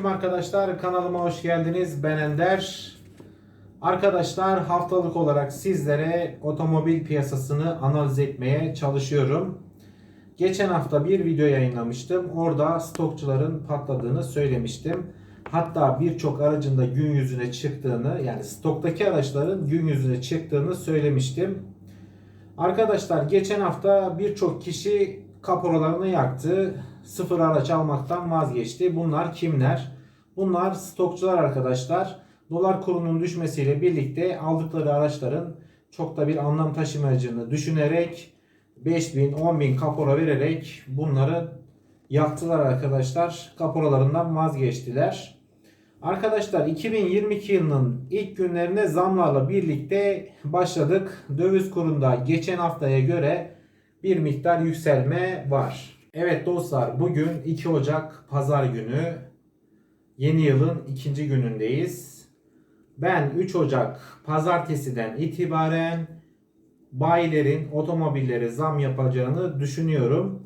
Selamünaleyküm arkadaşlar. Kanalıma hoş geldiniz. Ben Ender. Arkadaşlar haftalık olarak sizlere otomobil piyasasını analiz etmeye çalışıyorum. Geçen hafta bir video yayınlamıştım. Orada stokçuların patladığını söylemiştim. Hatta birçok aracın da gün yüzüne çıktığını yani stoktaki araçların gün yüzüne çıktığını söylemiştim. Arkadaşlar geçen hafta birçok kişi kaporalarını yaktı. Sıfır araç almaktan vazgeçti. Bunlar kimler? Bunlar stokçular arkadaşlar. Dolar kurunun düşmesiyle birlikte aldıkları araçların çok da bir anlam taşımayacağını düşünerek 5000 10000 kapora vererek bunları yaktılar arkadaşlar. Kaporalarından vazgeçtiler. Arkadaşlar 2022 yılının ilk günlerine zamlarla birlikte başladık. Döviz kurunda geçen haftaya göre bir miktar yükselme var. Evet dostlar bugün 2 Ocak pazar günü. Yeni yılın ikinci günündeyiz. Ben 3 Ocak pazartesiden itibaren bayilerin otomobillere zam yapacağını düşünüyorum.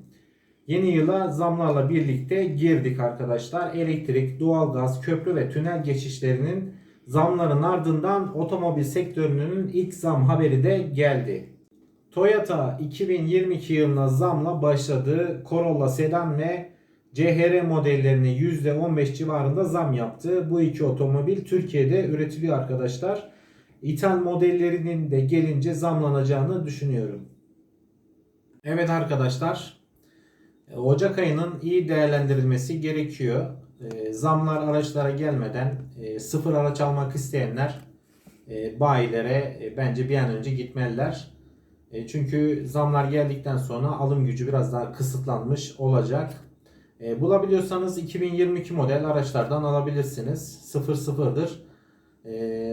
Yeni yıla zamlarla birlikte girdik arkadaşlar. Elektrik, doğalgaz, köprü ve tünel geçişlerinin zamların ardından otomobil sektörünün ilk zam haberi de geldi. Toyota 2022 yılına zamla başladı. Corolla sedan ve CHR modellerine %15 civarında zam yaptı. Bu iki otomobil Türkiye'de üretiliyor arkadaşlar. İthal modellerinin de gelince zamlanacağını düşünüyorum. Evet arkadaşlar e, Ocak ayının iyi değerlendirilmesi gerekiyor. E, zamlar araçlara gelmeden e, sıfır araç almak isteyenler bayilere bence bir an önce gitmeliler. Çünkü zamlar geldikten sonra alım gücü biraz daha kısıtlanmış olacak. Bulabiliyorsanız 2022 model araçlardan alabilirsiniz. 00'dır.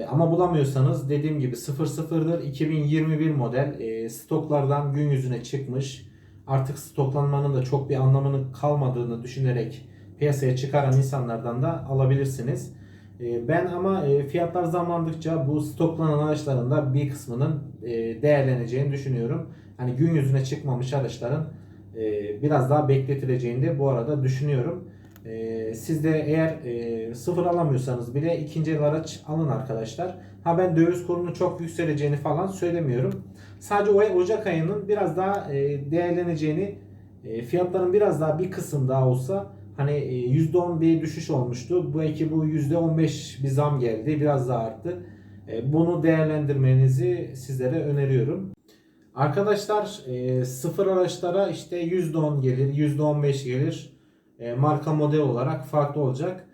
Ama bulamıyorsanız dediğim gibi 00'dır. 2021 model stoklardan gün yüzüne çıkmış artık stoklanmanın da çok bir anlamının kalmadığını düşünerek piyasaya çıkaran insanlardan da alabilirsiniz. Ee, ben ama e, fiyatlar zamlandıkça bu stoklanan araçların da bir kısmının e, değerleneceğini düşünüyorum. Hani gün yüzüne çıkmamış araçların e, biraz daha bekletileceğini de bu arada düşünüyorum. Siz de eğer sıfır alamıyorsanız bile ikinci el araç alın arkadaşlar. Ha ben döviz kurunun çok yükseleceğini falan söylemiyorum. Sadece Ocak ayının biraz daha değerleneceğini, fiyatların biraz daha bir kısım daha olsa hani %10 e, bir düşüş olmuştu. Bu iki bu %15 bir zam geldi. Biraz daha arttı. Bunu değerlendirmenizi sizlere öneriyorum. Arkadaşlar sıfır araçlara işte %10 gelir, %15 gelir. Marka model olarak farklı olacak.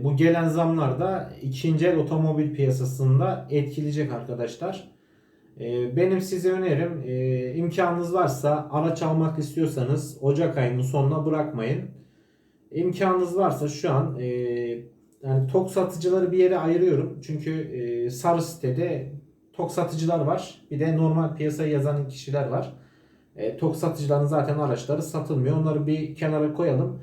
Bu gelen zamlar da ikinci el otomobil piyasasında etkileyecek arkadaşlar. Benim size önerim e, imkanınız varsa araç almak istiyorsanız Ocak ayının sonuna bırakmayın. İmkanınız varsa şu an e, yani tok satıcıları bir yere ayırıyorum. Çünkü e, sarı sitede tok satıcılar var. Bir de normal piyasaya yazan kişiler var. Tok satıcıların zaten araçları satılmıyor. Onları bir kenara koyalım.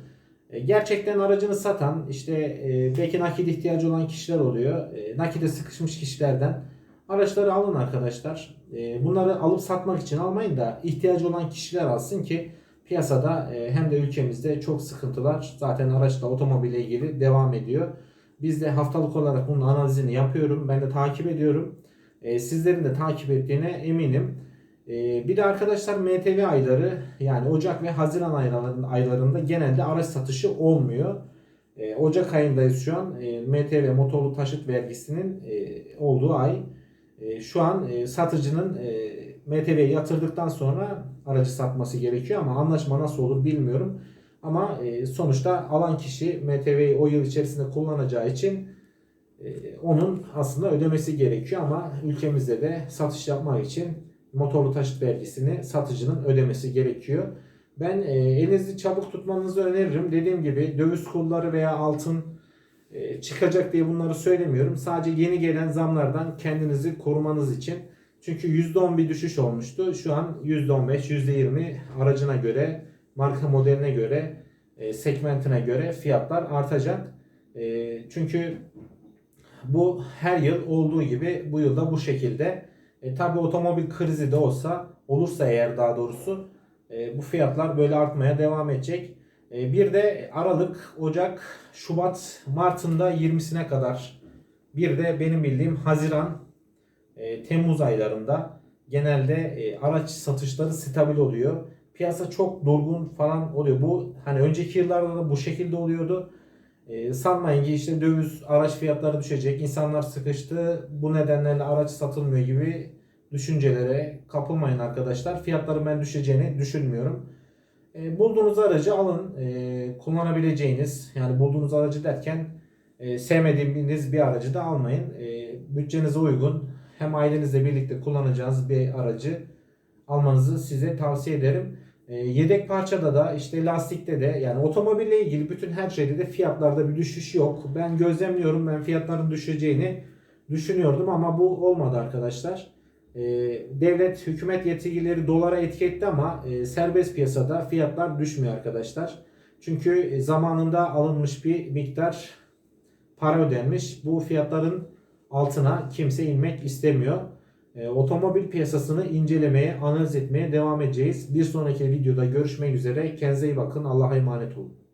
Gerçekten aracını satan işte belki nakit ihtiyacı olan kişiler oluyor. Nakide sıkışmış kişilerden Araçları alın arkadaşlar. Ee, bunları alıp satmak için almayın da ihtiyacı olan kişiler alsın ki piyasada e, hem de ülkemizde çok sıkıntılar zaten araçla otomobile ilgili devam ediyor. Biz de haftalık olarak bunun analizini yapıyorum. Ben de takip ediyorum. Ee, sizlerin de takip ettiğine eminim. Ee, bir de arkadaşlar MTV ayları yani Ocak ve Haziran aylarında genelde araç satışı olmuyor. Ocak ayındayız şu an. MTV motorlu taşıt vergisinin e, olduğu ay. E, şu an e, satıcının MTV'ye yatırdıktan sonra aracı satması gerekiyor ama anlaşma nasıl olur bilmiyorum. Ama e, sonuçta alan kişi MTV'yi o yıl içerisinde kullanacağı için e, onun aslında ödemesi gerekiyor ama ülkemizde de satış yapmak için motorlu taşıt vergisini satıcının ödemesi gerekiyor. Ben e, elinizi çabuk tutmanızı öneririm. Dediğim gibi döviz kurları veya altın e, çıkacak diye bunları söylemiyorum. Sadece yeni gelen zamlardan kendinizi korumanız için. Çünkü %10 bir düşüş olmuştu. Şu an %15, %20 aracına göre, marka modeline göre, e, segmentine göre fiyatlar artacak. E, çünkü bu her yıl olduğu gibi bu yılda bu şekilde. E, tabii otomobil krizi de olsa, olursa eğer daha doğrusu e, bu fiyatlar böyle artmaya devam edecek. E, bir de Aralık, Ocak, Şubat, Mart'ında 20'sine kadar bir de benim bildiğim Haziran, e, Temmuz aylarında genelde e, araç satışları stabil oluyor. Piyasa çok durgun falan oluyor. Bu hani önceki yıllarda da bu şekilde oluyordu. E, sanmayın ki işte döviz araç fiyatları düşecek, insanlar sıkıştı, bu nedenlerle araç satılmıyor gibi düşüncelere kapılmayın arkadaşlar. Fiyatların ben düşeceğini düşünmüyorum. E, bulduğunuz aracı alın, e, kullanabileceğiniz yani bulduğunuz aracı derken e, sevmediğiniz bir aracı da almayın. E, bütçenize uygun hem ailenizle birlikte kullanacağınız bir aracı almanızı size tavsiye ederim. E, yedek parçada da işte lastikte de yani otomobille ilgili bütün her şeyde de fiyatlarda bir düşüş yok. Ben gözlemliyorum ben fiyatların düşeceğini düşünüyordum ama bu olmadı arkadaşlar. E, devlet hükümet yetkilileri dolara etki etti ama e, serbest piyasada fiyatlar düşmüyor arkadaşlar. Çünkü e, zamanında alınmış bir miktar para ödenmiş. Bu fiyatların altına kimse inmek istemiyor. E, otomobil piyasasını incelemeye, analiz etmeye devam edeceğiz. Bir sonraki videoda görüşmek üzere. Kendinize iyi bakın. Allah'a emanet olun.